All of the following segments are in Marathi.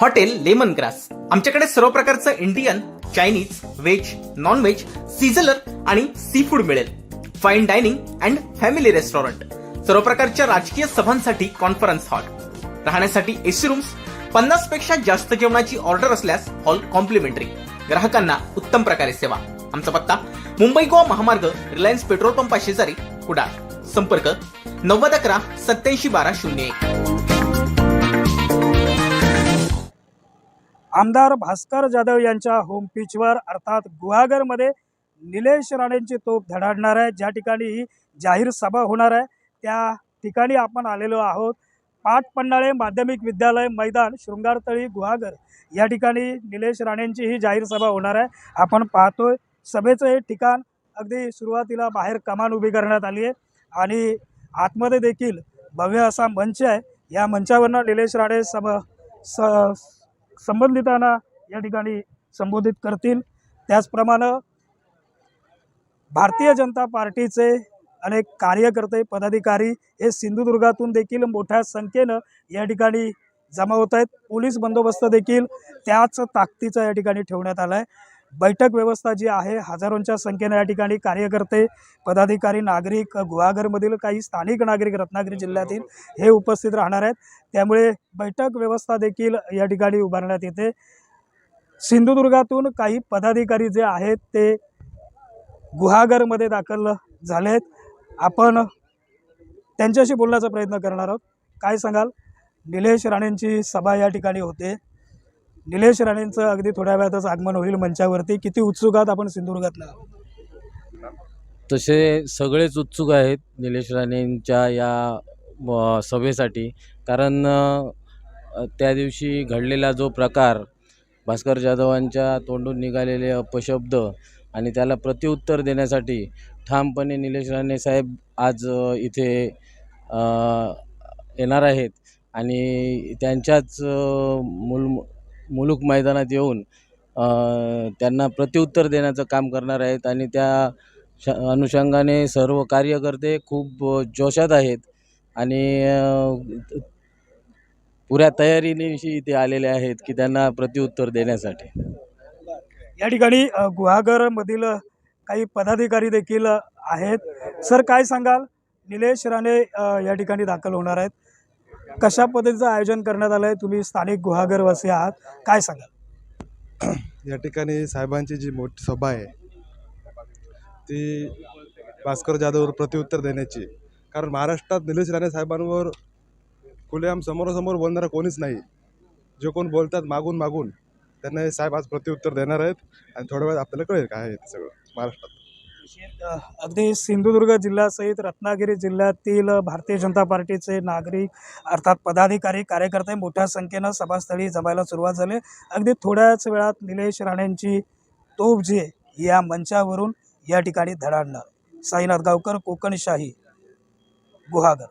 Hotel lemon grass. आमच्याकडे सर्व प्रकारचं Indian Chinese veg non veg sizzler आणि सी फूड मिळेल. Fine dining and family restaurant सर्व प्रकारच्या राजकीय सभांसाठी कॉन्फरन्स हॉल राहण्यासाठी एसी रूम्स पन्नासपेक्षा जास्त जेवणाची ऑर्डर असल्यास हॉल कॉम्प्लिमेंटरी ग्राहकांना उत्तम प्रकारे सेवा. आमचा पत्ता मुंबई गोवा महामार्ग रिलायन्स पेट्रोल पंपा शेजारी कुडाळ. संपर्क नव्वद अकरा सत्याऐंशी बारा शून्य एक. आमदार भास्कर जाधव यांच्या होम पिचवर अर्थात गुहागरमध्ये निलेश राणेंची तोफ धडाडणार आहे. ज्या ठिकाणी ही जाहीर सभा होणार आहे त्या ठिकाणी आपण आलेलो आहोत. पाटपन्नाळे माध्यमिक विद्यालय मैदान शृंगारतळी गुहागर या ठिकाणी निलेश राणेंची ही जाहीर सभा होणार आहे. आपण पाहतोय सभेचं हे ठिकाण अगदी सुरुवातीला बाहेर कमान उभी करण्यात आली आहे आणि आतमध्ये देखील भव्य असा मंच आहे. या मंचावरनं निलेश राणे सभा स संबंधितांना या ठिकाणी संबोधित करतील. त्याचप्रमाणे भारतीय जनता पार्टीचे अनेक कार्यकर्ते पदाधिकारी हे सिंधुदुर्गातून देखील मोठ्या संख्येनं या ठिकाणी जमा होत आहेत. पोलीस बंदोबस्त देखील त्याच ताकदीचा या ठिकाणी ठेवण्यात आला आहे बैठक व्यवस्था जी आहे हजारोंच्या संख्येनं या ठिकाणी कार्यकर्ते पदाधिकारी नागरिक गुहागरमधील काही स्थानिक नागरिक रत्नागिरी जिल्ह्यातील हे उपस्थित राहणार आहेत. त्यामुळे बैठक व्यवस्था देखील या ठिकाणी उभारण्यात येते. सिंधुदुर्गातून काही पदाधिकारी जे आहेत ते गुहागरमध्ये दाखल झाले आहेत आपण त्यांच्याशी बोलण्याचा प्रयत्न करणार आहोत. काय सांगाल? निलेश राणेंची सभा या ठिकाणी होते. निलेश राणेंचं अगदी थोड्या वेळातच आगमन होईल मंचावरती. किती उत्सुकात आपण सिंधुदुर्गातला तसे सगळेच उत्सुक आहेत निलेश राणेंच्या या म, सभेसाठी. कारण त्या दिवशी घडलेला जो प्रकार भास्कर जाधवांच्या तोंडून निघालेले अपशब्द आणि त्याला प्रत्युत्तर देण्यासाठी ठामपणे निलेश राणे साहेब आज इथे येणार आहेत. आणि त्यांच्याच मूल मुलूक मैदानात येऊन त्यांना प्रत्युत्तर देण्याचं काम करणार आहेत आणि त्या श अनुषंगाने सर्व कार्यकर्ते खूप जोशात आहेत आणि पुऱ्या तयारीनिशी इथे आलेले आहेत की त्यांना प्रत्युत्तर देण्यासाठी. या ठिकाणी गुहागरमधील काही पदाधिकारी देखील आहेत. सर काय सांगाल? निलेश राणे या ठिकाणी दाखल होणार आहेत. कशा पद्धतीचं आयोजन करण्यात आलं आहे तुम्ही स्थानिक गुहागरवासी आहात. काय सांगाल? या ठिकाणी साहेबांची जी मोठी सभा आहे ती भास्कर जाधववर प्रत्युत्तर देण्याची. कारण महाराष्ट्रात निलेश राणे साहेबांवर खुलेआम समोरासमोर बोलणारा कोणीच नाही. जे कोण बोलतात मागून मागून त्यांना हे साहेब आज प्रत्युत्तर देणार आहेत आणि थोड्या वेळात आपल्याला कळेल काय आहे ते सगळं महाराष्ट्रात. अगदी सिंधुदुर्ग जिल्ह्यासहित रत्नागिरी जिल्ह्यातील भारतीय जनता पार्टीचे नागरिक अर्थात पदाधिकारी कार्यकर्ते मोठ्या संख्येनं सभास्थळी जमायला सुरुवात झाली. अगदी थोड्याच वेळात निलेश राणेंची तोफ जी या मंचावरून या ठिकाणी धडाडणार. साईनाथ गावकर कोकणशाही गुहागर.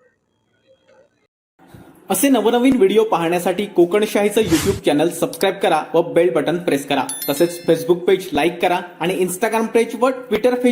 असे नवनवीन व्हिडिओ पाहण्यासाठी कोकणशाहीचं युट्यूब चॅनल सबस्क्राईब करा व बेल बटन प्रेस करा. तसेच फेसबुक पेज लाईक करा आणि इंस्टाग्राम पेज व ट्विटर पेज